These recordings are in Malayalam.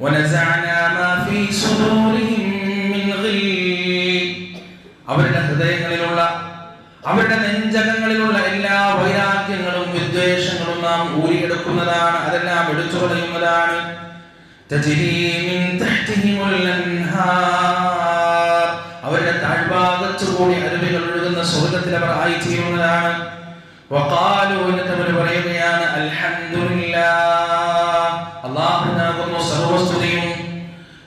ونزعنا ما في صدورهم من غل അവരുടെ ഹൃദയങ്ങളിലുള്ള അവരുടെ നെഞ്ചകങ്ങളിലുള്ള എല്ലാ വൈരാഗ്യങ്ങളും വിദ്വേഷങ്ങളും നാം ഊരിയെടുക്കുന്നതാണ് അതെല്ലാം എടുത്തു കളയുന്നതാണ് തജ്രി മിൻ തഹ്തിഹിമുൽ അൻഹാർ. അവരുടെ താഴ്ഭാഗത്തു കൂടി അരുവികൾ ഒഴുകുന്ന സ്വർഗത്തിൽ അവർ ആയിത്തീരുന്നതാണ് വഖാലു എന്നിട്ട് അവർ പറയുകയാണ് അൽഹംദുലില്ലാഹ്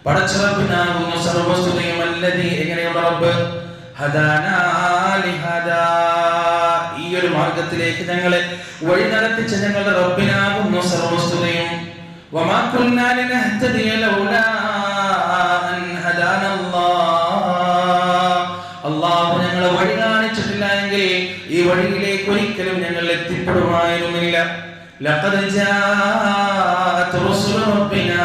പടച്ചിറപ്പിനാകുന്നു സർവസ്തുതിയും അല്ലതി എങ്ങനെയുള്ള റബ്ബ് ഹദാനാ ലിഹദാ. ഈ ഒരു മാർഗത്തിലേക്ക് ഞങ്ങളെ വഴി നടത്തിച്ച ഞങ്ങളുടെ റബ്ബിനാകുന്നു സർവസ്തുതയും വമാ കുന്നാ ലിനഹ്തദിയ ലൗലാ അൻ ഹദാന അല്ലാഹ്. അല്ലാഹു ഞങ്ങളെ വഴി കാണിച്ചിട്ടില്ല എങ്കിൽ ഈ വഴിയിലേക്ക് ഒരിക്കലും ഞങ്ങൾ എത്തിപ്പെടുമായിരുന്നില്ല لقد جاءت رسل ربنا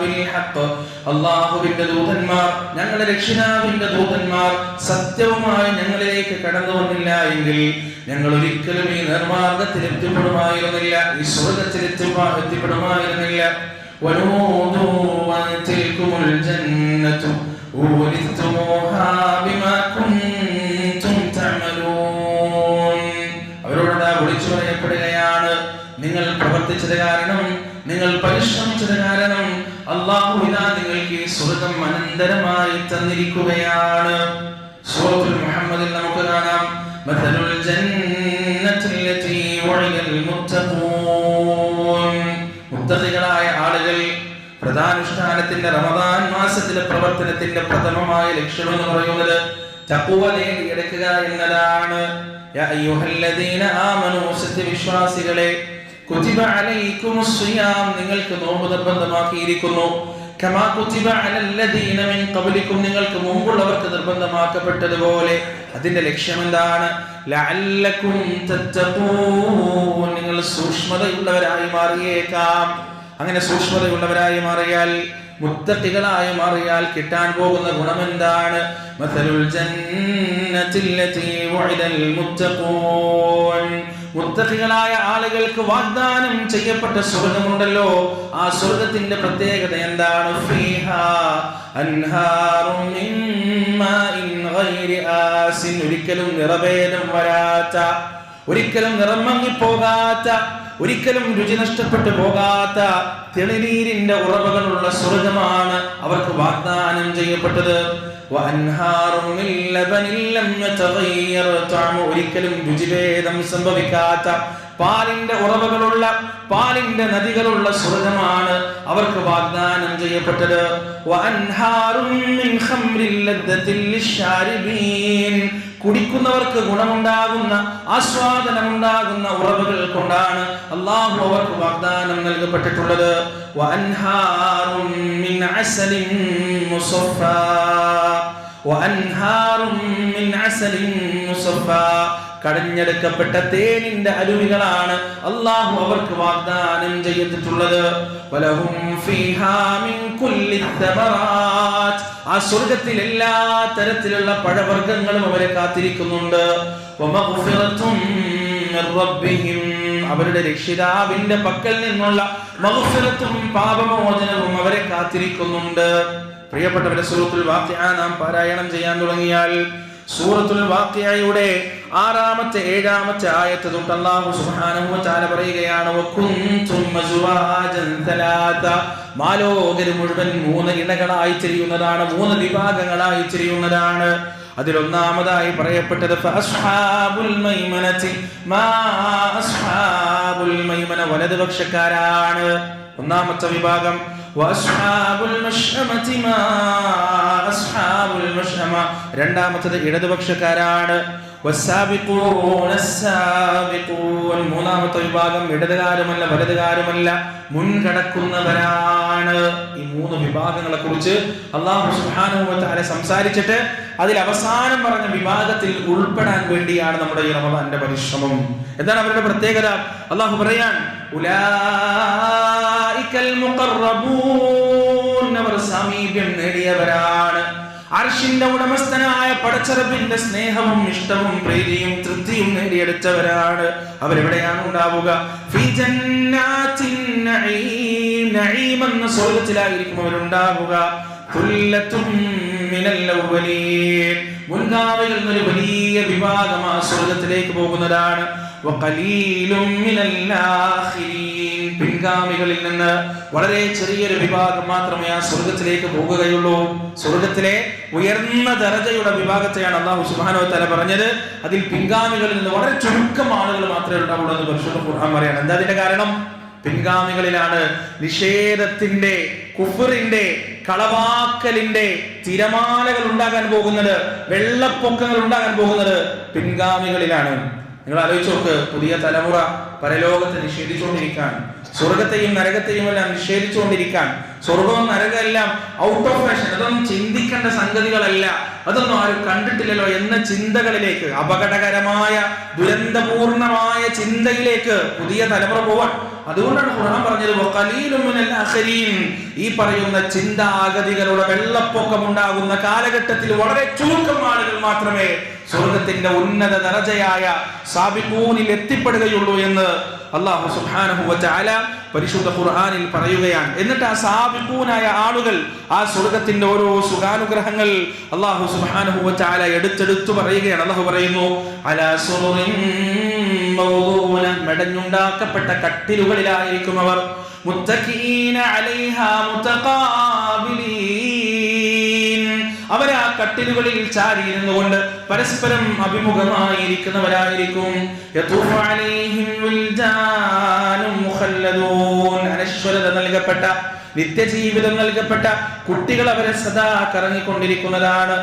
بالحق അള്ളാഹുവിന്റെ ദൂതന്മാർ ഞങ്ങളുടെ രക്ഷിതാവിന്റെ ദൂതന്മാർ സത്യവുമായി ഞങ്ങളിലേക്ക് കടന്നു വന്നില്ല എങ്കിൽ ഞങ്ങൾ ഒരിക്കലും ഈ നിർമാർഗത്തിൽ എത്തിപ്പെടുമായിരുന്നില്ല ഈ സ്വർഗത്തിൽ എത്തിപ്പെടുമായിരുന്നില്ല. അവരോട് വിളിച്ചു പറയപ്പെടുകയാണ് നിങ്ങൾ പ്രവർത്തിച്ചത് കാരണം നിങ്ങൾ പരിശ്രമിച്ചത് കാരണം അള്ളാഹു ഇതാ നിങ്ങൾക്ക് സ്വർഗം അനന്തരമായി തന്നിരിക്കുകയാണ്. സൂറത്തുൽ മുഹമ്മദിൽ നമുക്ക് കാണാം. മതലുൽ ജന്നത്തിലെത്തി ഒഴികൽ മുത്തഖൂൻ. മുത്തഖികളായ ആളുകൾ പ്രധാനുഷ്ഠാനത്തിന്റെ റമദാൻ മാസത്തിലെ പ്രവർത്തനത്തിന്റെ പ്രഥമമായ ലക്ഷ്യം എന്ന് പറയുന്നത് തക്കുവ നേടിയെടുക്കുക എന്നതാണ്. യാ അയ്യുഹല്ലദീന ആമനു വിശ്വാസികളെ കുതിബ നിങ്ങൾക്ക് നോമ്പ് നിർബന്ധമാക്കിയിരിക്കുന്നു. കമാ കുതിബ അലല്ലദീന മിൻ നിങ്ങൾക്ക് മുമ്പുള്ളവർക്ക് നിർബന്ധമാക്കപ്പെട്ടതുപോലെ. അതിന്റെ ലക്ഷ്യം എന്താണ് നിങ്ങൾ സൂക്ഷ്മതയുള്ളവരായി മാറിയേക്കാം. അങ്ങനെ സൂക്ഷ്മതയുള്ളവരായി മാറിയാൽ മുത്തഖികളായി മാറിയാൽ കിട്ടാൻ പോകുന്ന ഗുണം എന്താണ് മുത്തഖികളായ ആളുകൾക്ക് വാഗ്ദാനം ചെയ്യപ്പെട്ട സ്വർഗമുണ്ടല്ലോ. ആ സ്വർഗത്തിന്റെ പ്രത്യേകത എന്താണ്? ഒരിക്കലും നിറവേദം വരാത്ത ഒരിക്കലും നിറം മങ്ങിപ്പോകാത്ത ഒരിക്കലും രുചി നഷ്ടപ്പെട്ടു പോകാത്ത തെളിനീരിന്റെ ഉറവകളുള്ള സ്വർഗമാണ് അവർക്ക് വാഗ്ദാനം ചെയ്യപ്പെട്ടത്. ഒരിക്കലും രുചിഭേദം സംഭവിക്കാത്ത പാലിന്റെ ഉറവകളുള്ള പാലിന്റെ നദികളുള്ള സ്വർഗമാണ് അവർക്ക് വാഗ്ദാനം ചെയ്യപ്പെട്ടത്. കുടിക്കുന്നവർക്ക് ഗുണമുണ്ടാകുന്ന ആസ്വാദനമുണ്ടാകുന്ന ഉറവുകൾ കൊണ്ടാണ് അള്ളാഹു അവർക്ക് വാഗ്ദാനം നൽകപ്പെട്ടിട്ടുള്ളത്. വൻഹാറും മിൻ അസലിൻ മുസഫാ കടഞ്ഞെടുക്കപ്പെട്ട തേനിന്റെ അരുവികളാണ് അള്ളാഹു അവർക്ക് വാഗ്ദാനം ചെയ്തിട്ടുള്ളത്. ആ സ്വർഗത്തിൽ എല്ലാ തരത്തിലുള്ള പഴവർഗങ്ങളും അവരെ കാത്തിരിക്കുന്നുണ്ട്. അവരുടെ രക്ഷിതാവിന്റെ പക്കൽ നിന്നുള്ള മഹുസരത്തും പാപമോചനവും അവരെ കാത്തിരിക്കുന്നുണ്ട്. പ്രിയപ്പെട്ടവരെ സൂറത്തുൽ വാക്യ നാം പാരായണം ചെയ്യാൻ തുടങ്ങിയാൽ സൂറത്തുൽ വാക്കിയായുടെ ആറാമത്തെ ഏഴാമത്തെ ആയത്ത് തൊട്ട് അള്ളാഹു സുബ്ഹാനഹു തആല പറയുകയാണ് മാലോകര് മുഴുവൻ മൂന്ന് ഇണകളായി തിരിയുന്നതാണ് മൂന്ന് വിഭാഗങ്ങളായി തിരിയുന്നതാണ്. അതിലൊന്നാമതായി പറയപ്പെട്ടത് വലതുപക്ഷക്കാരാണ്. ഒന്നാമത്തെ വിഭാഗം മശ്അമ രണ്ടാമത്തത് ഇടതുപക്ഷക്കാരാണ്. മൂന്നാമത്തെ വിഭാഗം ഇടതുകാരുമല്ല വലതുകാരുമല്ല. മുൻകടക്കുന്നവരാണ്. ഈ മൂന്ന് വിഭാഗങ്ങളെ കുറിച്ച് അള്ളാഹു തആല സംസാരിച്ചിട്ട് അതിൽ അവസാനം പറഞ്ഞ വിഭാഗത്തിൽ ഉൾപ്പെടാൻ വേണ്ടിയാണ് നമ്മുടെ ഈ റമദാന്റെ പരിശ്രമം. എന്താണ് അവരുടെ പ്രത്യേകത? അള്ളാഹു പറയാൻ ഉലായിക്കൽ അവർ സാമീപ്യം നേടിയവരാണ്. അർഷിന്റെ ഉടമസ്ഥനായ പടച്ചറബിന്റെ സ്നേഹവും ഇഷ്ടവും പ്രീതിയും തൃപ്തിയും നേടിയെടുത്തവരാണ്. അവരെവിടെയാണ് ഉണ്ടാവുക? സ്വർഗത്തിലായിരിക്കും അവരുണ്ടാവുക. മുൻഗാമികളിൽ നിന്നൊരു വലിയ വിഭാഗം ആ സ്വർഗത്തിലേക്ക് പോകുന്നതാണ്. പിൻഗാമികളിൽ നിന്ന് വളരെ ചെറിയൊരു വിഭാഗം മാത്രമേ ആ സ്വർഗത്തിലേക്ക് പോകുകയുള്ളൂ. സ്വർഗത്തിലെ ഉയർന്ന ദരജയുടെ വിഭാഗത്തെയാണ് അള്ളാഹു സുബാനോ തല പറഞ്ഞത്. അതിൽ പിൻഗാമികളിൽ നിന്ന് വളരെ ചുരുക്കം ആളുകൾ മാത്രമേ ഉണ്ടാവുള്ളൂ എന്ന് പരിശുദ്ധ ഖുർആൻ പറയാണ്. എന്താ അതിന്റെ കാരണം? പിൻഗാമികളിലാണ് നിഷേധത്തിന്റെ കുഫറിന്റെ കളവാക്കലിന്റെ തിരമാലകൾ ഉണ്ടാകാൻ പോകുന്നത് വെള്ളപ്പൊക്കങ്ങൾ ഉണ്ടാകാൻ പോകുന്നത് പിൻഗാമികളിലാണ്. നിങ്ങൾ ആലോചിച്ച് നോക്ക് പുതിയ തലമുറ പരലോകത്തെ നിഷേധിച്ചുകൊണ്ടിരിക്കാൻ സ്വർഗത്തെയും നരകത്തെയും എല്ലാം നിഷേധിച്ചുകൊണ്ടിരിക്കാൻ സ്വർഗവും നരകം എല്ലാം ഔട്ട് ഓഫ് ഫാഷൻ അതൊന്നും ചിന്തിക്കേണ്ട സംഗതികളല്ല അതൊന്നും ആരും കണ്ടിട്ടില്ലല്ലോ എന്ന ചിന്തകളിലേക്ക് അപകടകരമായ ദുരന്തപൂർണമായ ചിന്തയിലേക്ക് പുതിയ തലമുറ പോവാൻ. അതുകൊണ്ടാണ് ഖുർആൻ പറഞ്ഞത് ഈ പറയുന്ന ചിന്താഗതികളുടെ വെള്ളപ്പൊക്കം ഉണ്ടാകുന്ന കാലഘട്ടത്തിൽ വളരെ ചുരുക്കം ആളുകൾ മാത്രമേ സ്വർഗത്തിന്റെ ഉന്നത ദരജയായ സാബിഖൂനിൽ എത്തിപ്പെടുകയുള്ളൂ എന്ന് അള്ളാഹു സുബ്ഹാനഹു വതആല പരിശുദ്ധ ഖുർആനിൽ പറയുകയാണ്. എന്നിട്ട് ആ സാബിഖൂനായ ആളുകൾ ആ സ്വർഗത്തിന്റെ ഓരോ സുഖാനുഗ്രഹങ്ങൾ അള്ളാഹു സുബ്ഹാനഹു വതആല എടുത്തെടുത്തു പറയുകയാണ്. അള്ളാഹു പറയുന്നു അലാ സുറുറിൻ മൗദൂന മെടഞ്ഞുണ്ടാക്കപ്പെട്ട കട്ടിലുകളിലായിരിക്കും അവർ. മുത്തഖീന അലൈഹാ മുതഖാബിലീൻ അവർ ആ കട്ടിലുകളിൽ ചാരിയിരുന്നുകൊണ്ട് പരസ്പരം അഭിമുഖമായിരിക്കുന്നവരായിരിക്കും. നൽകപ്പെട്ട നിത്യജീവിതം നൽകപ്പെട്ട കുട്ടികൾ അവരെ സദാ കറങ്ങിക്കൊണ്ടിരിക്കുന്നതാണ്.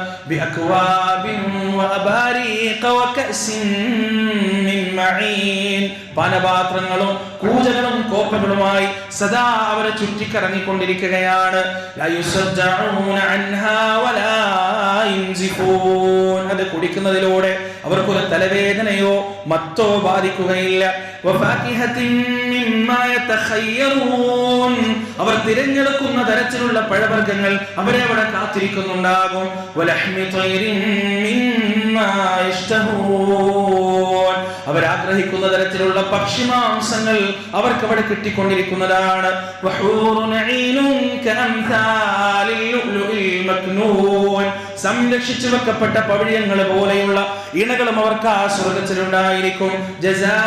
പാനപാത്രങ്ങളും കൂജകളും കോപ്പകളുമായി സദാ അവരെ ചുറ്റിക്കറങ്ങിക്കൊണ്ടിരിക്കുകയാണ്. അത് കുടിക്കുന്നതിലൂടെ അവർക്കൊരു തലവേദനയോ മത്തോ ബാധിക്കുകയില്ല. അവർ അവർ തിരഞ്ഞെടുക്കുന്ന തരത്തിലുള്ള പഴവർഗങ്ങൾ അവരെ അവിടെ കാത്തിരിക്കുന്നുണ്ടാകും അവരാഗ്രഹിക്കുന്ന തരത്തിലുള്ള പക്ഷിമാംസങ്ങൾ അവർക്ക് അവിടെ കിട്ടിക്കൊണ്ടിരിക്കുന്നതാണ്. സംരക്ഷിച്ചു വെക്കപ്പെട്ട പവിഴങ്ങൾ പോലെയുള്ള ഇണകളും അവർക്ക് ആ സ്വർഗത്തിലുണ്ടായിരിക്കും. ജസാ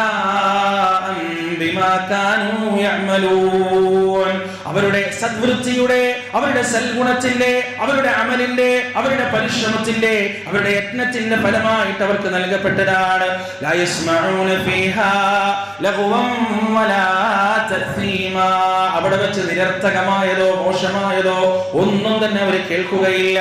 ബിമാ കാനൂ യഅമലൂൻ. അവരുടെ സദ്വൃത്തിയുടെ അവരുടെ സൽഗുണത്തിന്റെ അവരുടെ അമലിന്റെ അവരുടെ പരിശ്രമത്തിന്റെ അവരുടെ യത്നത്തിന്റെ ഫലമായിട്ട് അവർക്ക് നൽകപ്പെട്ടതാണ്. അവിടെ വെച്ച് നിരർത്ഥകമായതോ മോശമായതോ ഒന്നും തന്നെ അവർ കേൾക്കുകയില്ല.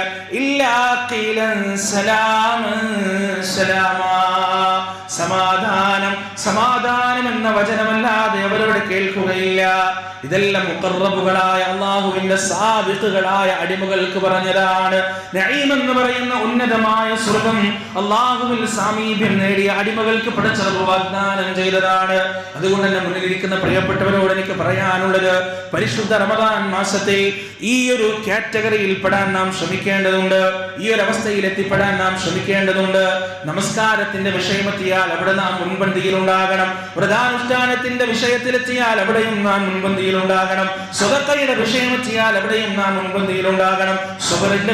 സമാധാനം സമാധാനം എന്ന വചനമല്ലാതെ അവരോട് കേൾക്കുകയില്ല. ഇതെല്ലാം മുഖറബുകളായ അള്ളാഹുവിന്റെ സാബിത്തുകളായ അടിമകൾക്ക് പറഞ്ഞതാണ്. എന്ന് പറയുന്ന ഉന്നതമായ സ്വർഗം അള്ളാഹുവിൽ സാമീപ്യം നേടിയ അടിമകൾക്ക് പടച്ചറവ് വാഗ്ദാനം ചെയ്തതാണ്. അതുകൊണ്ട് തന്നെ മുന്നിലിരിക്കുന്ന പ്രിയപ്പെട്ടവരോട് എനിക്ക് പറയാനുള്ളത് പരിശുദ്ധ റമദാൻ മാസത്തെ ഈ ഒരു കാറ്റഗറിയിൽ പെടാൻ നാം ശ്രമിക്കേണ്ടതുണ്ട്. ഈ ഒരു അവസ്ഥയിൽ എത്തിപ്പെടാൻ നാം ശ്രമിക്കേണ്ടതുണ്ട്. നമസ്കാരത്തിന്റെ വിഷയമെത്തിയാൽ അവിടെ നാം മുൻപന്തിയിൽ ഉണ്ടാകണം. വ്രതാനുഷ്ഠാനത്തിന്റെ വിഷയത്തിലെത്തിയാൽ അവിടെയും നാം മുൻപന്തിയിൽ ഉണ്ടാകണം. സ്വതക്കയുടെ വിഷയം എത്തിയാൽ എവിടെയും നാം മുൻപന്തിയിൽ ഉണ്ടാകണം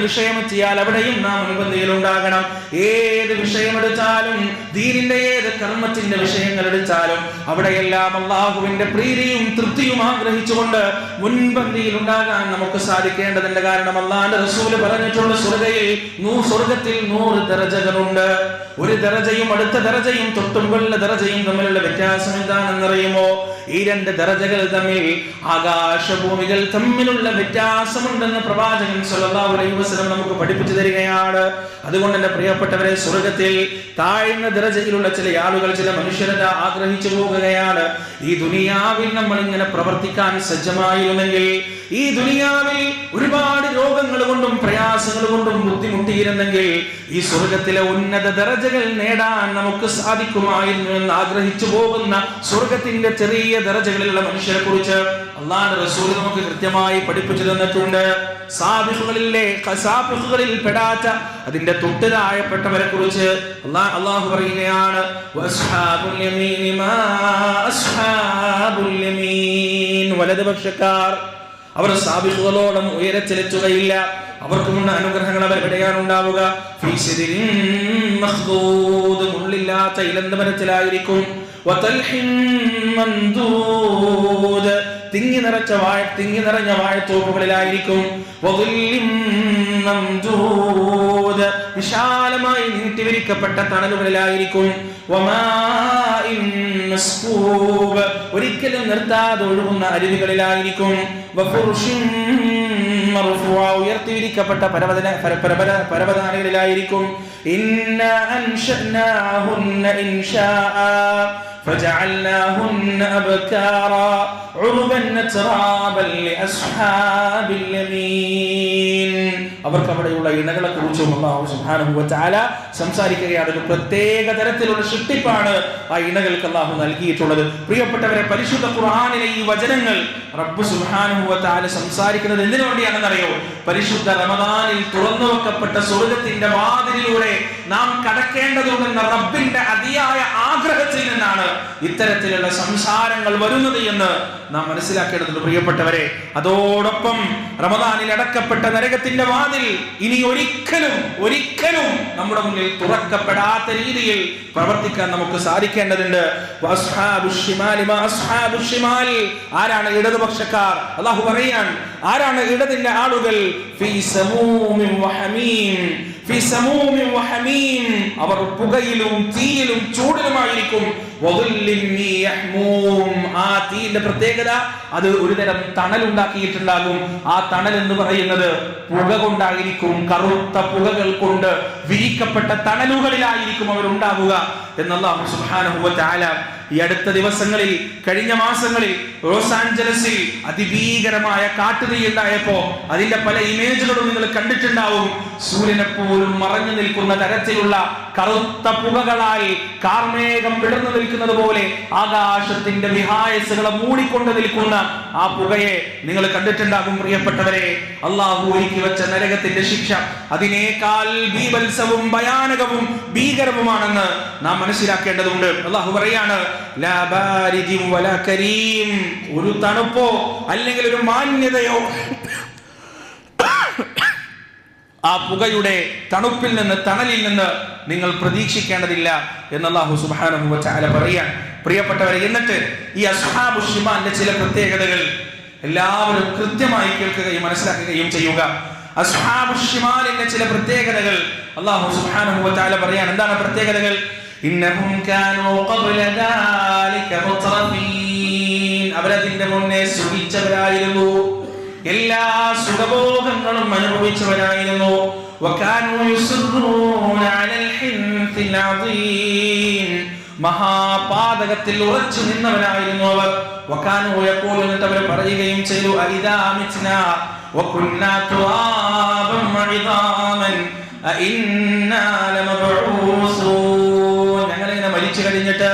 വിഷയം എത്തിയാൽ എവിടെയും നാം മുൻപന്തിയിൽ ഉണ്ടാകണം ഏത് വിഷയമെടുത്താലും ദീനിന്റെ ഏത് കർമ്മത്തിന്റെ വിഷയങ്ങൾ എടുത്താലും അവിടെയെല്ലാം അള്ളാഹുവിന്റെ പ്രീതിയും തൃപ്തിയും ആഗ്രഹിച്ചുകൊണ്ട് മുൻപന്തിയിൽ ഉണ്ടാകാൻ നമുക്ക് സാധിക്കേണ്ടതിന്റെ കാരണം അള്ളാന്റെ റസൂൽ പറഞ്ഞിട്ടുള്ള സ്വർഗയിൽ നൂ സ്വർഗത്തിൽ നൂറ് ദരജകളുണ്ട്. ഒരു ദരജയും അടുത്ത ദരജയും തൊട്ടുമ്പുള്ള ദരജയും തമ്മിലുള്ള വ്യത്യാസം എന്താണെന്നറിയുമോ? ഈ രണ്ട് ദരജകൾ തമ്മിൽ ആകാശഭൂമികൾ തമ്മിലുള്ള വ്യത്യാസമുണ്ടെന്ന് പ്രവാചകൻ സല്ലല്ലാഹു അലൈഹി വസല്ലം നമുക്ക് പഠിപ്പിച്ചു തരികയാണ്. അതുകൊണ്ട് എന്റെ പ്രിയപ്പെട്ടവരെ സ്വർഗത്തിൽ താഴ്ന്ന ദരജയിലുള്ള ചില ആളുകൾ ചില മനുഷ്യരെ ആഗ്രഹിച്ചു പോകുകയാണ്. ഈ ദുനിയാവിൽ നമ്മൾ ഇങ്ങനെ പ്രവർത്തിക്കാൻ സജ്ജമായിരുന്നെങ്കിൽ ഈ ദുനിയാവിൽ ഒരുപാട് രോഗങ്ങൾ കൊണ്ടും പ്രയാസങ്ങൾ കൊണ്ടും ബുദ്ധിമുട്ടിയിരുന്നെങ്കിൽ ഈ സ്വർഗത്തിലെ ഉന്നത ദരജകൾ നേടാൻ നമുക്ക് സാധിക്കുമായിരുന്നു എന്ന് ആഗ്രഹിച്ചു പോകുന്ന സ്വർഗത്തിന്റെ ചെറിയ ദരജകളിലുള്ള മനുഷ്യരെ കുറിച്ച് അള്ളാന്റെ റസൂൽ നമുക്ക് കൃത്യമായി പഠിപ്പിച്ചു തന്നിട്ടുണ്ട്. സാബിഹുകളിലെ ഖസാബിഹുകളിൽ പെടാത്ത അതിന്റെ തൊട്ട് താഴെപ്പെട്ടവരെ കുറിച്ച് അള്ളാഹ് പറയുകയാണ് വലതുപക്ഷക്കാർ അവർ സാബികളോളം ഉയരത്തിലെത്തുകയില്ല അവർക്കുമുള്ള അനുഗ്രഹങ്ങൾ അവർ എവിടെയാണ് ഉണ്ടാവുക ഫീ സിദ്രിൻ മഖ്ദൂദ് മുള്ളില്ലാത്ത ഇലന്ത വതൽഹിൻ മംദൂദ് തിങ്ങി നിറച്ച വാഴ തിങ്ങി നിറഞ്ഞ വാഴത്തോപ്പുകളിലായിരിക്കും വിശാലമായി നീട്ടിവിരിക്കപ്പെട്ട തണലുകളിലായിരിക്കും. ഒരിക്കലും നിർത്താതെ ഒഴുകുന്ന അരുവികളിലായിരിക്കും. ഉയർത്തിവിരിക്കപ്പെട്ട പരവതന പര- പരപര- പരവതാനികളിലായിരിക്കും ഇന്ന അൻശഅനാഹുന്ന ഇൻശാഅ فجعلناهن أبكارا عربا أترابا لأصحاب اليمين അവർക്ക് അവിടെയുള്ള ഇണകളെ കുറിച്ചും അള്ളാഹു സുബ്ഹാനഹു വതആല സംസാരിക്കുകയാണ് ഒരു പ്രത്യേക തരത്തിലുള്ള സൃഷ്ടിപ്പാണ് ആ ഇണകൾക്ക് അള്ളാഹു നൽകിയിട്ടുള്ളത് പ്രിയപ്പെട്ടവരെ പരിശുദ്ധ ഖുർആനിലെ ഈ വചനങ്ങൾ റബ്ബ് സുബ്ഹാനഹു വതആല സംസാരിക്കുന്നത് എന്തിനു വേണ്ടിയാണെന്നറിയോ പരിശുദ്ധ റമദാനിൽ തുറന്നു വെക്കപ്പെട്ട സ്വർഗത്തിന്റെ വാതിലിലൂടെ നാം കടക്കേണ്ടതുണ്ടെന്ന റബ്ബിന്റെ അതിയായ ആഗ്രഹത്തിൽ നിന്നാണ് ഇത്തരത്തിലുള്ള സംസാരങ്ങൾ വരുന്നത് എന്ന് നാം മനസ്സിലാക്കേണ്ടതുണ്ട് പ്രിയപ്പെട്ടവരെ അതോടൊപ്പം റമദാനിൽ അടക്കപ്പെട്ട നരകത്തിന്റെ വാതിൽ ഇനി ഒരിക്കലും ഒരിക്കലും നമ്മുടെ മുന്നിൽ തുറക്കപ്പെടാത്ത രീതിയിൽ പ്രവർത്തിക്കാൻ നമുക്ക് സാധിക്കേണ്ടതുണ്ട്. ആരാണ് ഇടതുപക്ഷക്കാർ അള്ളാഹു പറയാൻ ആരാണ് ഇടതിന്റെ ആളുകൾ. അവർ പുകയിലും തീയിലും ചൂടിലുമായിരിക്കും. ആ തീയിന്റെ പ്രത്യേകത അത് ഒരു തരം തണൽ ഉണ്ടാക്കിയിട്ടുണ്ടാകും ആ തണൽ എന്ന് പറയുന്നത് പുക കൊണ്ടായിരിക്കും കറുത്ത പുകകൾ കൊണ്ട് വിരിക്കപ്പെട്ട തണലുകളിലായിരിക്കും അവർ ഉണ്ടാവുക എന്നല്ലാഹു സുബ്ഹാനഹു തആല ഈ അടുത്ത ദിവസങ്ങളിൽ കഴിഞ്ഞ മാസങ്ങളിൽ ലോസ് ആഞ്ചലസിൽ അതിഭീകരമായ കാട്ടുതീ ഉണ്ടായപ്പോ അതിന്റെ പല ഇമേജുകളും നിങ്ങൾ കണ്ടിട്ടുണ്ടാവും. സൂര്യനെ പോലും മറഞ്ഞു നിൽക്കുന്ന തരത്തിലുള്ള കറുത്ത പുകകളായി കാർമേഘം വിടർന്നു നിൽക്കുന്നത് പോലെ ആകാശത്തിന്റെ വിഹായസുകളെ മൂടിക്കൊണ്ട് നിൽക്കുന്ന ആ പുകയെ നിങ്ങൾ കണ്ടിട്ടുണ്ടാകും പ്രിയപ്പെട്ടവരെ. അള്ളാഹു ഒരുക്കി വെച്ച നരകത്തിന്റെ ശിക്ഷ അതിനേക്കാൾ ഭീവത്സവും ഭയാനകവും ഭീകരവുമാണെന്ന് നാം മനസ്സിലാക്കേണ്ടതുണ്ട്. അള്ളാഹു പറയാണ് ഒരു തണുപ്പോ അല്ലെങ്കിൽ ഒരു മാന്യതയോ ആ പുകയുടെ തണുപ്പിൽ നിന്ന് തണലിൽ നിന്ന് നിങ്ങൾ പ്രതീക്ഷിക്കേണ്ടതില്ല എന്ന് അല്ലാഹു സുബ്ഹാനഹു വ തആല പറയാൻ. പ്രിയപ്പെട്ടവരെ എന്നിട്ട് ഈ അസ്ഹാബു ഷിമാന്റെ ചില പ്രത്യേകതകൾ എല്ലാവരും കൃത്യമായി കേൾക്കുകയും മനസ്സിലാക്കുകയും ചെയ്യുക. അസ്ഹാബു ഷിമാലിന്റെ ചില പ്രത്യേകതകൾ അള്ളാഹു തആല പറയാൻ. എന്താണ് പ്രത്യേകതകൾ? അവരതിന്റെ മുന്നേ സുഖിച്ചവരായിരുന്നു. എല്ലാ സുഖഭോഗങ്ങളും അനുഭവിച്ചവരായിരുന്നു മഹാപാതകത്തിൽ ഉറച്ചു നിന്നവരായിരുന്നു അവർ. വക്കാനു എപ്പോൾ എന്നിട്ട് അവർ പറയുകയും ചെയ്തു അരിതാമിച്ചിന ഞങ്ങളിങ്ങനെ മരിച്ചു കഴിഞ്ഞിട്ട്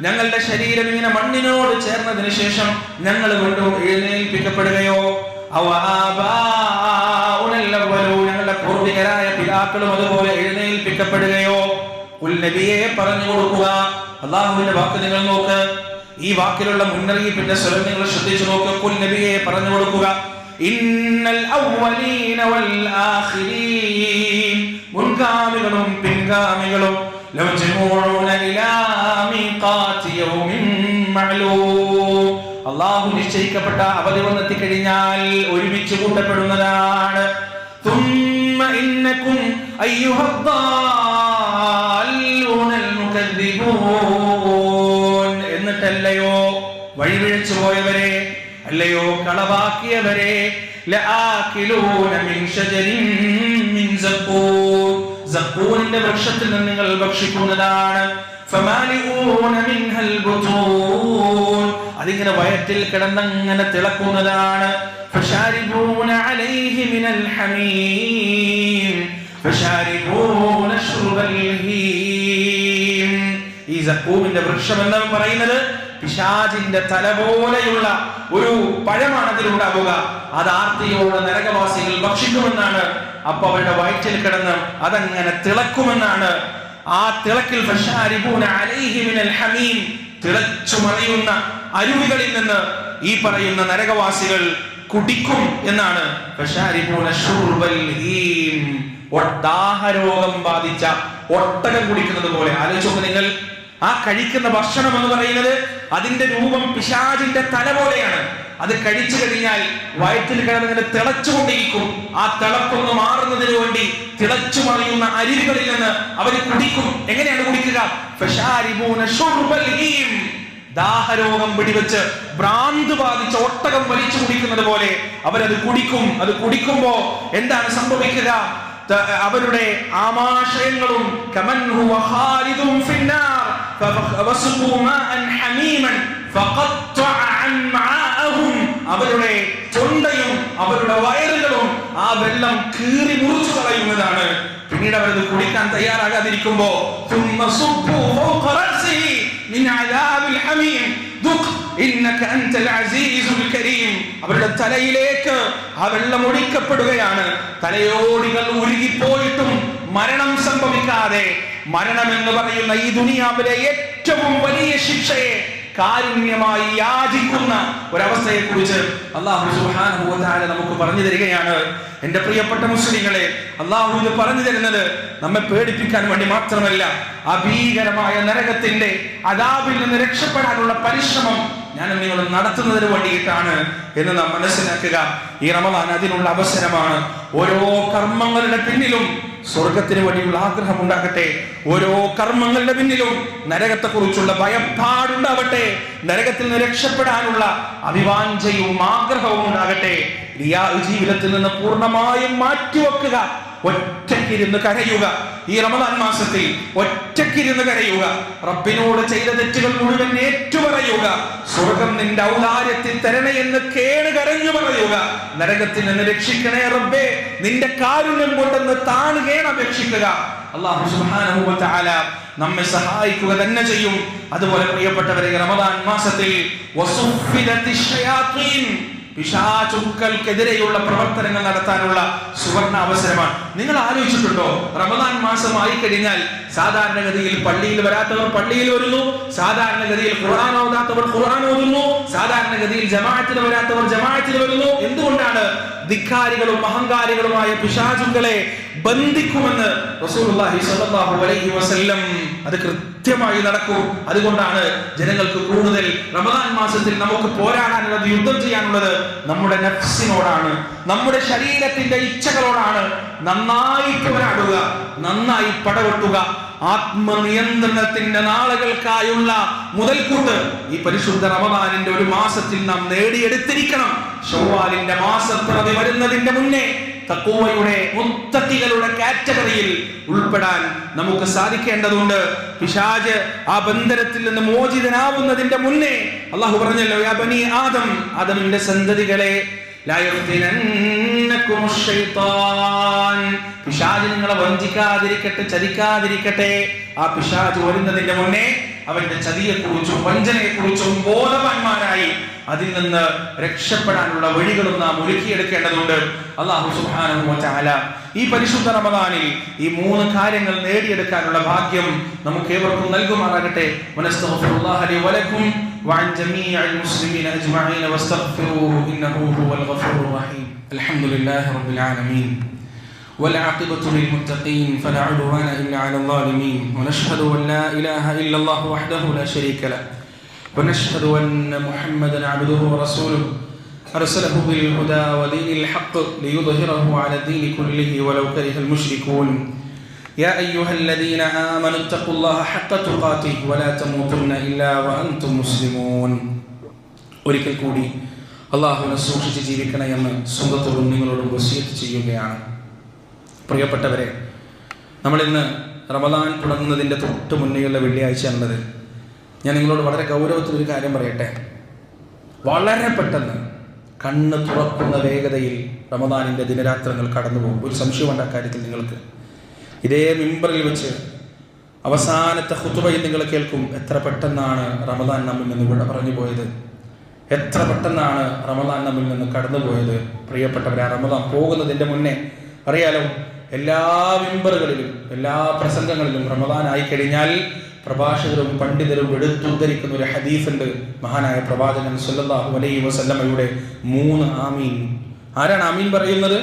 ഞങ്ങളുടെ ശരീരം ഇങ്ങനെ മണ്ണിനോട് ചേർന്നതിന് ശേഷം ഞങ്ങൾ കൊണ്ടും എഴുന്നേൽപ്പിക്കപ്പെടുകയോ ഞങ്ങളുടെ പൂർവികരായ പിതാക്കളും അതുപോലെ എഴുന്നേൽപ്പിക്കപ്പെടുകയോ ഉൽ നബിയെ പറഞ്ഞു കൊടുക്കുക. അള്ളാഹുവിന്റെ വാക്ക് നോക്ക്. ഈ വാക്കിലുള്ള മുന്നറിയിപ്പിന്റെ സ്വരം നിങ്ങൾ ശ്രദ്ധിച്ചു നോക്ക്. കുൽ നബിയെ പറഞ്ഞു കൊടുക്കുക. ഇന്നൽ അവലീന വൽ ആഖിരീൻ. മുൻഗാമികളും പിൻഗാമികളും ലമജ്മൂഊന ഇലാ മീഖാതി യൗമിൻ മഅലൂം. അള്ളാഹു നിശ്ചയിക്കപ്പെട്ട അവധി വന്നെത്തിക്കഴിഞ്ഞാൽ ഒരുമിച്ച് കൂട്ടപ്പെടുന്നതാണ്. എന്നിട്ടല്ലയോ വഴിവിഴച്ചു പോയവരെ അല്ലയോ കളവാക്കിയവരെ വൃക്ഷത്തിൽ നിന്ന് നിങ്ങൾ ഭക്ഷിക്കുന്നതാണ്. ഫമാലിഊന മിൻഹൽ അതിങ്ങനെ വയറ്റിൽ കിടന്നങ്ങനെ തിളക്കുന്നതാണ്. ഈ സഖൂമിന്റെ വൃക്ഷം എന്ന് പറയുന്നത്. പിശാചിന്റെ തല പോലെയുള്ള ഒരു പഴമാണ് അതിലുണ്ടാവുക. അത് ആർത്തിയോടെ നരകവാസികൾ ഭക്ഷിക്കുമെന്നാണ്. അപ്പൊ അവരുടെ വയറ്റിൽ കിടന്ന് അതങ്ങനെ തിളക്കുമെന്നാണ്. ആ തിളക്കിൽ തിളച്ചു മറിയുന്ന അരുവികളിൽ നിന്ന് ഈ പറയുന്ന നരകവാസികൾ കുടിക്കും എന്നാണ്. ഒട്ടാഹരോഗം ബാധിച്ച ഒട്ടകം കുടിക്കുന്നത് പോലെ. ആലോചിച്ചു നിങ്ങൾ. ആ കഴിക്കുന്ന ഭക്ഷണം എന്ന് പറയുന്നത് അതിന്റെ രൂപം പിശാചിന്റെ തല പോലെയാണ്. അത് കഴിച്ചു കഴിഞ്ഞാൽ വയറ്റിൽ കിടന്നിങ്ങനെ തിളച്ചുകൊണ്ടിരിക്കും. ആ തിളക്കൊന്ന് മാറുന്നതിന് വേണ്ടി തിളച്ചു മറിയുന്ന അരികളിൽ നിന്ന് അവർ കുടിക്കും. എങ്ങനെയാണ് കുടിക്കുക. ദാഹരോഗം പിടിവെച്ച് ഭ്രാന്ത് ബാധിച്ച് ഒട്ടകം വലിച്ചു കുടിക്കുന്നത് പോലെ അവരത് കുടിക്കും. അത് കുടിക്കുമ്പോ എന്താണ് സംഭവിക്കുക? അവരുടെ ആമാശയങ്ങളും. അവരുടെ തൊണ്ടയും അവരുടെ വയറുകളും ആ വെള്ളം കീറി മുറിച്ചു കളയുന്നതാണ്. പിന്നീട് അവരത് കുടിക്കാൻ തയ്യാറാകാതിരിക്കുമ്പോ അവരുടെ തലയിലേക്ക് ആ വെള്ളം ഒഴിക്കപ്പെടുകയാണ്. തലയോടികൾ ഉരുകിപ്പോയിട്ടും മരണം സംഭവിക്കാതെ മരണം എന്ന് പറയുന്ന ഈ ദുനിയാവിലെ ഏറ്റവും വലിയ ശിക്ഷയെ കാരുണ്യമായി യാചിക്കുന്ന ഒരവസ്ഥയെ കുറിച്ച് അള്ളാഹു തആല നമുക്ക് പറഞ്ഞു തരികയാണ്. എന്റെ പ്രിയപ്പെട്ട മുസ്ലിങ്ങളെ അള്ളാഹു ഇത് പറഞ്ഞു തരുന്നത് നമ്മെ പേടിപ്പിക്കാൻ വേണ്ടി മാത്രമല്ല അഭീകരമായ നരകത്തിന്റെ അതാപിൽ നിന്ന് രക്ഷപ്പെടാനുള്ള പരിശ്രമം ഞാൻ നിങ്ങൾ നടത്തുന്നതിന് വേണ്ടിയിട്ടാണ് എന്ന് നാം മനസ്സിലാക്കുക. ഈ റമദാൻ അതിനുള്ള അവസരമാണ്. ഓരോ കർമ്മങ്ങളുടെ പിന്നിലും സ്വർഗത്തിന് വേണ്ടിയുള്ള ആഗ്രഹം ഉണ്ടാകട്ടെ. ഓരോ കർമ്മങ്ങളുടെ പിന്നിലും നരകത്തെ കുറിച്ചുള്ള ഭയപ്പാടുണ്ടാവട്ടെ നരകത്തിൽ നിന്ന് രക്ഷപ്പെടാനുള്ള അഭിവാഞ്ചയും ആഗ്രഹവും ഉണ്ടാകട്ടെ. ജീവിതത്തിൽ നിന്ന് പൂർണമായും മാറ്റിവെക്കുക. ഒറ്റയ്ക്കിരുന്ന് കരയുക. ഈ റമദാൻ മാസത്തിൽ ഒറ്റക്കിരുന്ന് കരയുക. റബ്ബിനോട് ചെയ്ത തെറ്റുകൾ മുഴുവൻ ഏറ്റുപറയുക. സ്വർഗം നിന്റെ ഔദാര്യത്തിൽ തരണേ എന്ന് കേട് കരഞ്ഞു പറയുക. നരകത്തിൽ നിന്ന് രക്ഷിക്കണേ റബ്ബേ. നിന്റെ കാരുണ്യം കൊണ്ടെന്ന് താണുകേണ് അപേക്ഷിക്കുക. അള്ളാഹു സുബ്ഹാനഹു നമ്മെ സഹായിക്കുക തന്നെ ചെയ്യും. അതുപോലെ പ്രിയപ്പെട്ടവരെ റമദാൻ മാസത്തിൽ പിശാചുക്കൾക്കെതിരെയുള്ള പ്രവർത്തനങ്ങൾ നടത്താനുള്ള സുവർണ അവസരമാണ്. നിങ്ങൾ ആലോചിച്ചിട്ടുണ്ടോ? റമദാൻ മാസം ആയി കഴിഞ്ഞാൽ സാധാരണഗതിയിൽ പള്ളിയിൽ വരാത്തവർ പള്ളിയിൽ വരുന്നു സാധാരണഗതിയിൽ ഖുർആൻ ഓതാത്തവർ ഖുർആൻ ഓതുന്നു സാധാരണഗതിയിൽ ജമാഅത്തിൽ വരാത്തവർ ജമാഅത്തിൽ വരുന്നു. എന്തുകൊണ്ടാണ് ധിക്കാരികളും അഹങ്കാരികളുമായ പിശാചുക്കളെ ബന്ധിക്കുമെന്ന് റസൂലുള്ളാഹി സ്വല്ലല്ലാഹു അലൈഹി വസല്ലം അത് കൃത്യമായി നടക്കും. അതുകൊണ്ടാണ് ജനങ്ങൾക്ക് കൂടുതൽ റമദാൻ മാസത്തിൽ നമുക്ക് പോരാടാനുള്ളത് യുദ്ധം ചെയ്യാനുള്ളത് നമ്മുടെ നഫ്സിനോടാണ് നമ്മുടെ ശരീരത്തിന്റെ ഇച്ഛകളോടാണ്. നന്നായി പോരാടുക നന്നായി പടവെട്ടുക ആത്മനിയന്ത്രണത്തിന്റെ നാളുകൾക്കായുള്ള മുതൽക്കൂട്ട്. ഈ പരിശുദ്ധ റമദാനിന്റെ ഒരു മാസത്തിൽ നാം നേടിയെടുത്തിരിക്കണം. ഷവ്വാലിന്റെ മാസപ്പിറവി വരുന്നതിന്റെ മുന്നേ തക്കോവയുടെ മുത്തത്തികളുടെ കാറ്റഗറിയിൽ ഉൾപ്പെടാൻ നമുക്ക് സാധിക്കേണ്ടതുണ്ട്. പിശാജ് ആ ബന്ധനത്തിൽ നിന്ന് മോചിതനാവുന്നതിന്റെ മുന്നേ അള്ളാഹു പറഞ്ഞല്ലോ ആദം ആദമിന്റെ സന്തതികളെ ലാ പിശാച് നിങ്ങളെ വഞ്ചിക്കാതിരിക്കട്ടെ ചതിക്കാതിരിക്കട്ടെ. ആ പിശാജ് വരുന്നതിന്റെ മുന്നേ അവന്റെ ചതിയെക്കുറിച്ചും വഞ്ചനയെക്കുറിച്ചും ബോധവാന്മാരായി അതിൽ നിന്ന് രക്ഷപ്പെടാനുള്ള വഴികളും നാം ഒരുക്കിയെടുക്കേണ്ടതുണ്ട്. അള്ളാഹു തആല ഈ പരിശുദ്ധ റമദാനിൽ ഈ മൂന്ന് കാര്യങ്ങൾ നേടിയെടുക്കാനുള്ള ഭാഗ്യം നമുക്ക് ഏവർക്കും നൽകുമാറാകട്ടെ الحمد لله رب العالمين والعاقبة للمتقين فلا عدوان إلا على الظالمين ونشهد أن لا إله إلا الله وحده لا شريك له ونشهد أن محمدا عبده ورسوله أرسله بالهدى ودين الحق ليظهره على الدين كله ولو كره المشركون يا أيها الذين آمنوا اتقوا الله حق تقاته ولا تموتن إلا وأنتم مسلمون ഒരിക്കൽ കൂടി അള്ളാഹുവിനെ സൂക്ഷിച്ച് ജീവിക്കണമെന്ന് സ്വന്തത്തോടും നിങ്ങളോടും വസീത്ത് ചെയ്യുകയാണ് പ്രിയപ്പെട്ടവരെ നമ്മളിന്ന് റമദാൻ തുടങ്ങുന്നതിൻ്റെ തൊട്ട് മുന്നേയുള്ള വെള്ളിയാഴ്ചയാണുള്ളത് ഞാൻ നിങ്ങളോട് വളരെ ഗൗരവത്തിലൊരു കാര്യം പറയട്ടെ വളരെ പെട്ടെന്ന് കണ്ണ് തുറക്കുന്ന വേഗതയിൽ റമദാനിന്റെ ദിനരാത്രങ്ങൾ കടന്നു പോകും. ഒരു സംശയമുണ്ട് അക്കാര്യത്തിൽ നിങ്ങൾക്ക്. ഇതേ മിമ്പറിൽ വെച്ച് അവസാനത്തെ ഹുത്തുബയിൽ നിങ്ങൾ കേൾക്കും എത്ര പെട്ടെന്നാണ് റമദാൻ നമ്മിൽ നിന്ന് ഇവിടെ പറഞ്ഞു പോയത്. എത്ര പെട്ടെന്നാണ് റമദാൻ നമ്മിൽ നിന്ന് കടന്നു പോയത്. പ്രിയപ്പെട്ടവരെ റമദാൻ പോകുന്നതിന്റെ മുന്നേ അറിയാലോ എല്ലാ മിമ്പറുകളിലും എല്ലാ പ്രസംഗങ്ങളിലും റമദാൻ ആയി കഴിഞ്ഞാൽ പ്രഭാഷകരും പണ്ഡിതരും എടുത്തുദ്ധരിക്കുന്ന ഒരു ഹദീസുണ്ട്. മഹാനായ പ്രവാചകൻ സല്ലല്ലാഹു അലൈഹി വസല്ലമയുടെ മൂന്ന് ആമീൻ. ആരാണ് ആമീൻ പറയുന്നത്?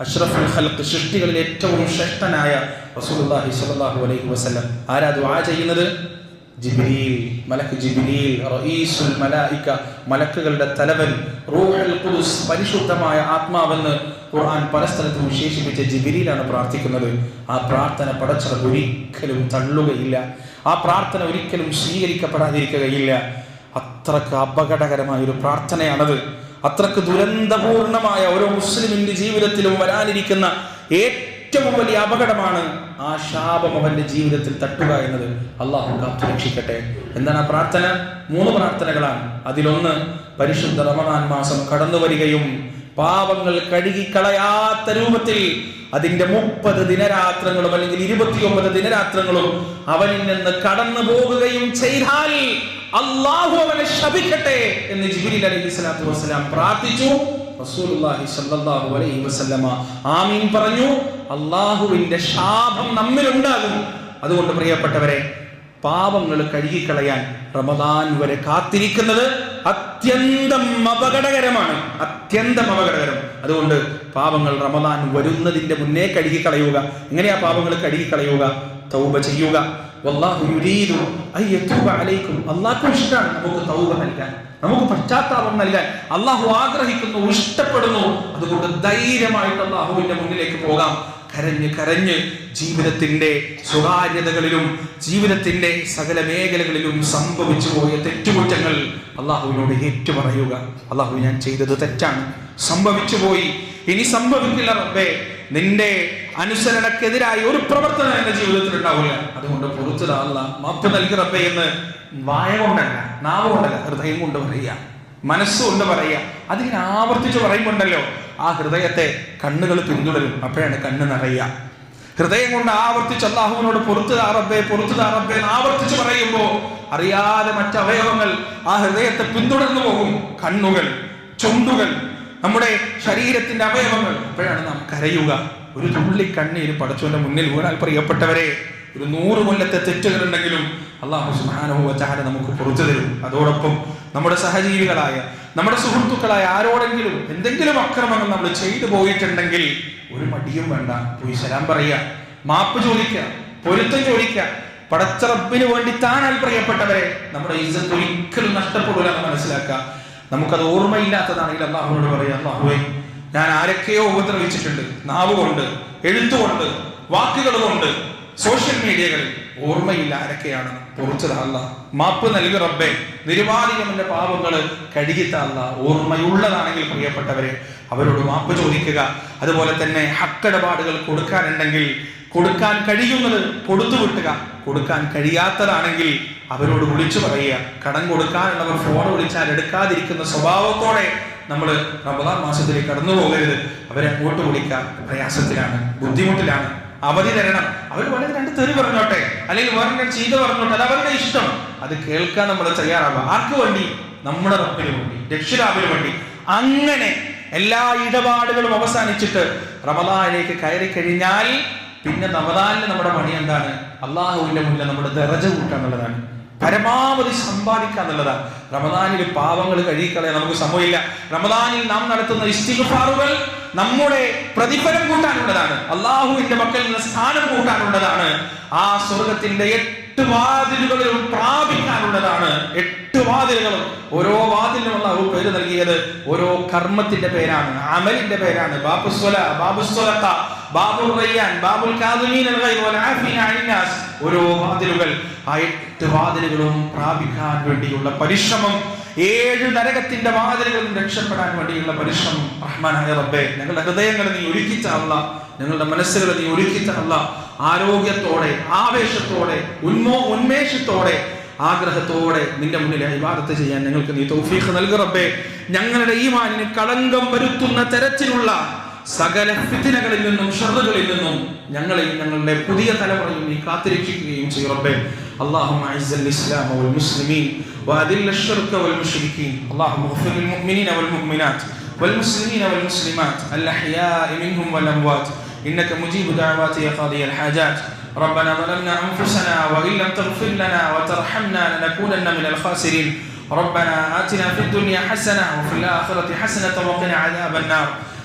അഷ്റഫുൽ ഖൽഖ് സൃഷ്ടികളിൽ ഏറ്റവും ശ്രേഷ്ഠനായ റസൂലുള്ളാഹി സ്വല്ലല്ലാഹു അലൈഹി വസല്ലം. ആരാ ദുആ ചെയ്യുന്നത്? ജിബ്രീൽ മലക്ക് ജിബ്രീൽ റഈസുൽ മലായിക മലക്കുകളുടെ തലവൻ റൂഹുൽ ഖുദുസ് പരിശുദ്ധമായ ആത്മാവെന്ന് ഖുർആൻ പല സ്ഥലത്തും വിശേഷിപ്പിച്ച ജിബ്രീലാണ് പ്രാർത്ഥിക്കുന്നത്. ആ പ്രാർത്ഥന പടച്ചറ ഒരിക്കലും തള്ളുകയില്ല. ആ പ്രാർത്ഥന ഒരിക്കലും സ്വീകരിക്കപ്പെടാതിരിക്കുകയില്ല. അത്രയ്ക്ക് അപകടകരമായ ഒരു പ്രാർത്ഥനയാണത്. അത്രയ്ക്ക് ദുരന്തപൂർണമായ ഓരോ മുസ്ലിമിന്റെ ജീവിതത്തിലും വരാനിരിക്കുന്ന ഏറ്റവും വലിയ അപകടമാണ് ആ ശാപം അവന്റെ ജീവിതത്തിൽ തട്ടുക എന്നത്. അള്ളാഹു കാത്തു രക്ഷിക്കട്ടെ. എന്താണ് ആ പ്രാർത്ഥന? മൂന്ന് പ്രാർത്ഥനകളാണ്. അതിലൊന്ന് പരിശുദ്ധ റമദാൻ മാസം കടന്നു വരികയും പാപങ്ങൾ കഴുകിക്കളയാത്ത രൂപത്തിൽ അതിന്റെ മുപ്പത് ദിനരാത്രങ്ങളും അല്ലെങ്കിൽ ഇരുപത്തിയൊമ്പത് ദിനരാത്രങ്ങളും അവനിൽ നിന്ന് കടന്നു പോകുകയും ചെയ്താൽ അള്ളാഹു അവനെ ശപിക്കട്ടെ എന്ന് ജിബിരി അലൈഹി സ്വലാത്തു വസ്സലാം പ്രാർത്ഥിച്ചു. റസൂലുള്ളാഹി സ്വല്ലല്ലാഹു അലൈഹി വസല്ലമ ആമീൻ പറഞ്ഞു. അള്ളാഹുവിന്റെ ശാപം നമ്മിലുണ്ടാകും. അതുകൊണ്ട് പ്രിയപ്പെട്ടവരെ പാപങ്ങൾ കഴുകിക്കളയാൻ റമദാൻ വരെ കാത്തിരിക്കുന്നത് അത്യന്തം അപകടകരമാണ്. അത്യന്തം അപകടകരം. അതുകൊണ്ട് പാപങ്ങൾ റമദാൻ വരുന്നതിന്റെ മുന്നേ കഴുകി കളയുക എങ്ങനെയാ പാപങ്ങൾ കഴുകി കളയുക തൗബ ചെയ്യുക. അല്ലാഹു ഇഷ്ടമാണ് നമുക്ക് തൗബ നൽകാൻ. നമുക്ക് പശ്ചാത്താപം നൽകാൻ. അള്ളാഹു ആഗ്രഹിക്കുന്നു ഇഷ്ടപ്പെടുന്നു. അതുകൊണ്ട് ധൈര്യമായിട്ട് അള്ളാഹുവിന്റെ മുന്നിലേക്ക് പോകാം. കരഞ്ഞ് കരഞ്ഞ് ജീവിതത്തിന്റെ സ്വകാര്യതകളിലും ജീവിതത്തിന്റെ സകല മേഖലകളിലും സംഭവിച്ചു പോയ തെറ്റുകുറ്റങ്ങൾ അള്ളാഹുവിനോട് ഏറ്റുപറയുക. അള്ളാഹു ഞാൻ ചെയ്തത് തെറ്റാണ്. സംഭവിച്ചു പോയി. ഇനി സംഭവിക്കില്ല റബ്ബേ. നിന്റെ അനുസരണക്കെതിരായി ഒരു പ്രവർത്തനം എന്റെ ജീവിതത്തിൽ ഉണ്ടാവില്ല. അതുകൊണ്ട് പുറത്തു അല്ല മാപ്പ് നൽകി റബ്ബേ എന്ന് വായ കൊണ്ടല്ല നാവ് കൊണ്ടല്ല ഹൃദയം കൊണ്ട് പറയുക. മനസ്സുകൊണ്ട് പറയുക. അതിങ്ങനെ ആവർത്തിച്ച് പറയുമ്പോണ്ടല്ലോ. ആ ഹൃദയത്തെ കണ്ണുകൾ പിന്തുടരും. അപ്പോഴാണ് കണ്ണ് നിറയുക. ഹൃദയം കൊണ്ട് ആവർത്തിച്ച് അള്ളാഹുവിനോട് പുറത്തു താറബേ പുറത്തു താറബേ ആവർത്തിച്ച് പറയുമ്പോൾ അറിയാതെ മറ്റവയവങ്ങൾ ആ ഹൃദയത്തെ പിന്തുടർന്നു പോകും. കണ്ണുകൾ ചുണ്ടുകൾ നമ്മുടെ ശരീരത്തിന്റെ അവയവങ്ങൾ. അപ്പോഴാണ് നാം കരയുക. ഒരു തുള്ളി കണ്ണീര് പടച്ചുവിന്റെ മുന്നിൽ വീണാൽ പ്രിയപ്പെട്ടവരെ ഒരു നൂറ് കൊല്ലത്തെ തെറ്റുകൾ ഉണ്ടെങ്കിലും അള്ളാഹു സുഹാനുഭവച്ചാല നമുക്ക് പുറത്തു തരും. അതോടൊപ്പം നമ്മുടെ സഹജീവികളായ നമ്മുടെ സുഹൃത്തുക്കളായ ആരോടെങ്കിലും എന്തെങ്കിലും അക്രമങ്ങൾ നമ്മൾ ചെയ്തു പോയിട്ടുണ്ടെങ്കിൽ ഒരു മടിയും വേണ്ട. പോയി സലാം പറയുക. മാപ്പ് ചോദിക്കുക. പൊരുത്തം ചോദിക്കുക. പടച്ച റബ്ബിന് വേണ്ടി താനാൽ പ്രിയപ്പെട്ടവരെ നമ്മുടെ ഇജ്ജത്ത് ഒരിക്കലും നഷ്ടപ്പെടില്ല എന്ന് മനസ്സിലാക്കുക. നമുക്കത് ഓർമ്മയില്ലാത്തതാണെങ്കിൽ അള്ളാഹുവിനോട് പറയാം അള്ളാഹുവേ ഞാൻ ആരൊക്കെയോ ഉപദ്രവിച്ചിട്ടുണ്ട്. നാവ് കൊണ്ട് എഴുത്തുകൊണ്ട് വാക്കുകൾ കൊണ്ട് സോഷ്യൽ മീഡിയകളിൽ ഓർമ്മയില്ല ആരൊക്കെയാണ്? പൊറിച്ചതല്ല മാപ്പ് നൽകി റബ്ബെ. നിരുപാധികമെന്റെ പാപങ്ങൾ കഴുകിത്തല്ല ഓർമ്മയുള്ളതാണെങ്കിൽ പ്രിയപ്പെട്ടവരെ അവരോട് മാപ്പ് ചോദിക്കുക. അതുപോലെ തന്നെ ഹക്കടപാടുകൾ കൊടുക്കാനുണ്ടെങ്കിൽ കൊടുക്കാൻ കഴിയുന്നത് കൊടുത്തു വിട്ടുക. കൊടുക്കാൻ കഴിയാത്തതാണെങ്കിൽ അവരോട് വിളിച്ചു പറയുക. കടം കൊടുക്കാനുള്ളവർ ഫോൺ വിളിച്ചാൽ എടുക്കാതിരിക്കുന്ന സ്വഭാവത്തോടെ നമ്മൾ റമദാൻ മാസത്തിലേക്ക് കടന്നു പോകരുത് അവരെ അങ്ങോട്ട് വിളിക്കുക. പ്രയാസത്തിലാണ് ബുദ്ധിമുട്ടിലാണ്. അവധി തരണം. അവർ വളരെ രണ്ട് തെറി പറഞ്ഞോട്ടെ. അല്ലെങ്കിൽ വേറെ ചെയ്ത് പറഞ്ഞോട്ടെ. അത് അവരുടെ ഇഷ്ടം. അത് കേൾക്കാൻ നമ്മൾ തയ്യാറാവുക. ആർക്ക് വേണ്ടി? നമ്മുടെ റബ്ബിന് വേണ്ടി. രക്ഷിതാവിന് വേണ്ടി. അങ്ങനെ എല്ലാ ഇടപാടുകളും അവസാനിച്ചിട്ട് റമദാനിലേക്ക് കയറി കഴിഞ്ഞാൽ പിന്നെ റമദാനിൽ നമ്മുടെ പണി എന്താണ്? അള്ളാഹുവിന്റെ മുന്നിൽ നമ്മുടെ ദറജ കൂട്ടുക എന്നുള്ളതാണ് പരമാവധി സമ്പാദിക്കുക എന്നുള്ളതാണ്. റമദാനിൽ പാവങ്ങൾ കഴുകിക്കളയാൻ നമുക്ക് സമയമില്ല. റമദാനിൽ നാം നടത്തുന്ന ഇസ്തിഗ്ഫാറുകൾ നമ്മുടെ പ്രതിഫലം കൂട്ടാനുള്ളതാണ്. അള്ളാഹുവിന്റെ മക്കളിൽ നിന്ന് സ്ഥാനം കൂട്ടാനുള്ളതാണ്. ആ സ്വർഗത്തിന്റെ എട്ട് വാതിലുകളിലും പ്രാപിക്കാനുള്ളതാണ്. എട്ട് വാതിലുകളും. ഓരോ വാതിലിനും അള്ളാഹു പേര് നൽകിയത് ഓരോ കർമ്മത്തിന്റെ പേരാണ് അമലിന്റെ പേരാണ്. ബാബുസ്വല ബാബുസ്വലത്ത ബാബുൽ റയ്യാൻ ബാബുൽ കാദിമീൻ അൽ ഗൈബ് വൽ ആഫീന അനിൻ നാസ്. ഓരോ വാതിലുകൾ ആ എട്ട് വാതിലുകളും പ്രാപിക്കാൻ വേണ്ടിയുള്ള പരിശ്രമം. ഏഴ് നരകത്തിന്റെ വാതിലുകളും രക്ഷപ്പെടാൻ വേണ്ടിയുള്ള പരിശ്രമം. റഹ്മാനായ റബ്ബേ ഞങ്ങളുടെ ഹൃദയങ്ങളെ നീ ഒരുക്കിച്ച അല്ല. ഞങ്ങളുടെ മനസ്സുകളെ നീ ഒരുക്കിച്ച അല്ല. ആരോഗ്യത്തോടെ ആവേശത്തോടെ ഉന്മോ ഉന്മേഷത്തോടെ ആഗ്രഹത്തോടെ നിന്റെ മുന്നിൽ ഇബാദത്ത് ചെയ്യാൻ ഞങ്ങൾക്ക് നീ തൗഫീഖ് നൽകു റബ്ബേ. ഞങ്ങളുടെ ഈമാനിന് കളങ്കം വരുത്തുന്ന തരത്തിലുള്ള സകല ഫിത്തിനകളിൽ നിന്നും ഷറുകളിൽ നിന്നും ഞങ്ങളെയും ഞങ്ങളുടെ പുതിയ തലമുറയും നീ കാത്തിരക്ഷിക്കുകയും ചെയ്യും റബ്ബേ اللهم اعز الاسلام والمسلمين واذل الشرك والمشركين اللهم اغفر للمؤمنين والمؤمنات والمسلمين والمسلمات الاحياء منهم والاموات انك مجيب دعوات يا قاضي الحاجات ربنا ظلمنا أنفسنا وإن لم تغفر لنا وترحمنا لنكونن من الخاسرين ربنا آتنا في الدنيا حسنة وفي الآخرة حسنة وقنا عذاب النار